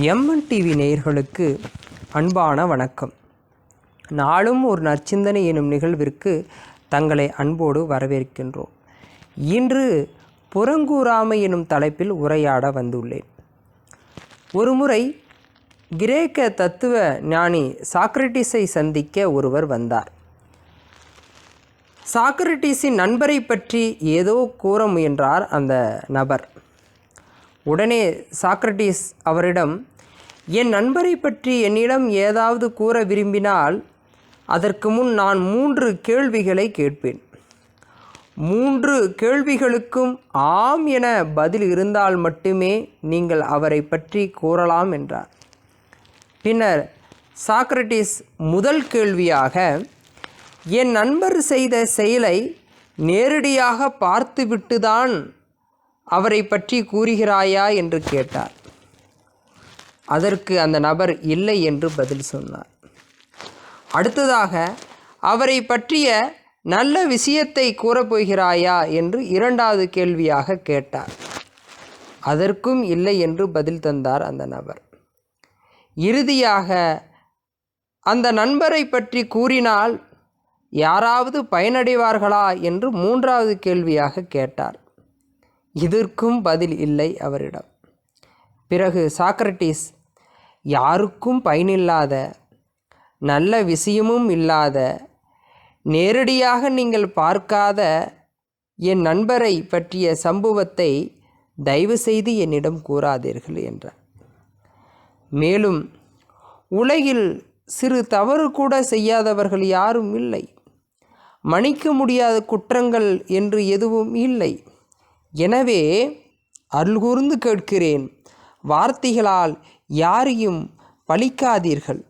MN TV நேயர்களுக்கு அன்பான வணக்கம். நாளும் ஒரு நற்சிந்தனை எனும் நிகழ்விற்கு தங்களை அன்போடு வரவேற்கின்றோம். இன்று புறங்கூறாமை எனும் தலைப்பில் உரையாட வந்துள்ளேன். ஒருமுறை கிரேக்க தத்துவ ஞானி சாக்ரட்டிஸை சந்திக்க ஒருவர் வந்தார். சாக்ரட்டிஸின் நண்பரை பற்றி ஏதோ கூற முயன்றார் அந்த நபர். உடனே சாக்ரட்டிஸ் அவரிடம் என் நண்பரை பற்றி என்னிடம் ஏதாவது கூற விரும்பினால் அதற்கு முன் நான் மூன்று கேள்விகளை கேட்பேன். மூன்று கேள்விகளுக்கும் ஆம் என பதில் இருந்தால் மட்டுமே நீங்கள் அவரை பற்றி கூறலாம் என்றார். பின்னர் சாக்ரட்டிஸ் முதல் கேள்வியாக என் நண்பர் செய்த செயலை நேரடியாக பார்த்துவிட்டுதான் அவரை பற்றி கூறுகிறாயா என்று கேட்டார். அதற்கு அந்த நபர் இல்லை என்று பதில் சொன்னார். அடுத்ததாக அவரை பற்றிய நல்ல விஷயத்தை கூறப்போகிறாயா என்று இரண்டாவது கேள்வியாக கேட்டார். அதற்கும் இல்லை என்று பதில் தந்தார் அந்த நபர். இறுதியாக அந்த நண்பரை பற்றி கூறினால் யாராவது பயனடைவார்களா என்று மூன்றாவது கேள்வியாக கேட்டார். இதற்கும் பதில் இல்லை அவரிடம். பிறகு சாக்ரட்டிஸ் யாருக்கும் பயனில்லாத நல்ல விஷயமும் இல்லாத நேரடியாக நீங்கள் பார்க்காத என் நண்பரை பற்றிய சம்பவத்தை தயவு செய்து என்னிடம் கூறாதீர்கள் என்றார். மேலும் உலகில் சிறு தவறு கூட செய்யாதவர்கள் யாரும் இல்லை. மன்னிக்க முடியாத குற்றங்கள் என்று எதுவும் இல்லை. எனவே அருள்கூர்ந்து கேட்கிறேன் வார்த்தைகளால் யாரையும் பழிக்காதீர்கள்.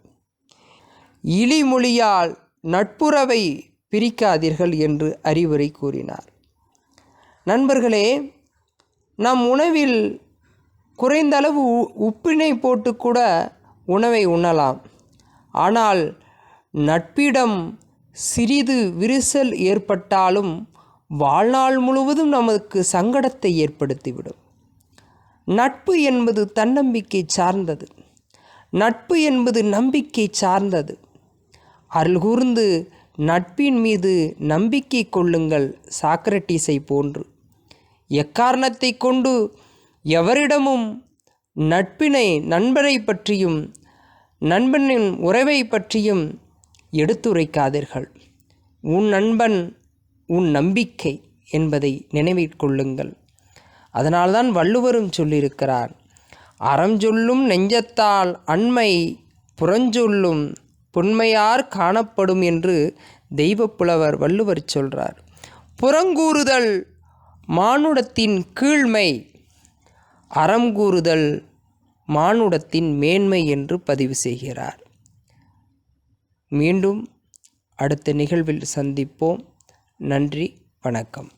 இழிமொழியால் நட்புறவை பிரிக்காதீர்கள் என்று அறிவுரை கூறினார். நண்பர்களே நம் உணவில் குறைந்த அளவு உப்பினை போட்டு கூட உணவை உண்ணலாம். ஆனால் நட்பிடம் சிறிது விரிசல் ஏற்பட்டாலும் வாழ்நாள் முழுவதும் நமக்கு சங்கடத்தை ஏற்படுத்திவிடும். நட்பு என்பது தன்னம்பிக்கை சார்ந்தது. நட்பு என்பது நம்பிக்கை சார்ந்தது. அருள்கூர்ந்து நட்பின் மீது நம்பிக்கை கொள்ளுங்கள் சாக்ரட்டிஸை போன்று. எக்காரணத்தை கொண்டு எவரிடமும் நட்பினை நண்பரை பற்றியும் நண்பனின் உறவை பற்றியும் எடுத்துரைக்காதீர்கள். உன் நண்பன் உன் நம்பிக்கை என்பதை நினைவில் கொள்ளுங்கள். அதனால்தான் வள்ளுவரும் சொல்லியிருக்கிறார் அறம் சொல்லும் நெஞ்சத்தால் அண்மை புறஞ்சொல்லும் பொன்மையார் காணப்படும் என்று தெய்வப்புலவர் வள்ளுவர் சொல்கிறார் புறங்கூறுதல் மானுடத்தின் கீழ்மை அறம் கூறுதல் மானுடத்தின் மேன்மை என்று பதிவு செய்கிறார். மீண்டும் அடுத்த நிகழ்வில் சந்திப்போம். நன்றி வணக்கம்.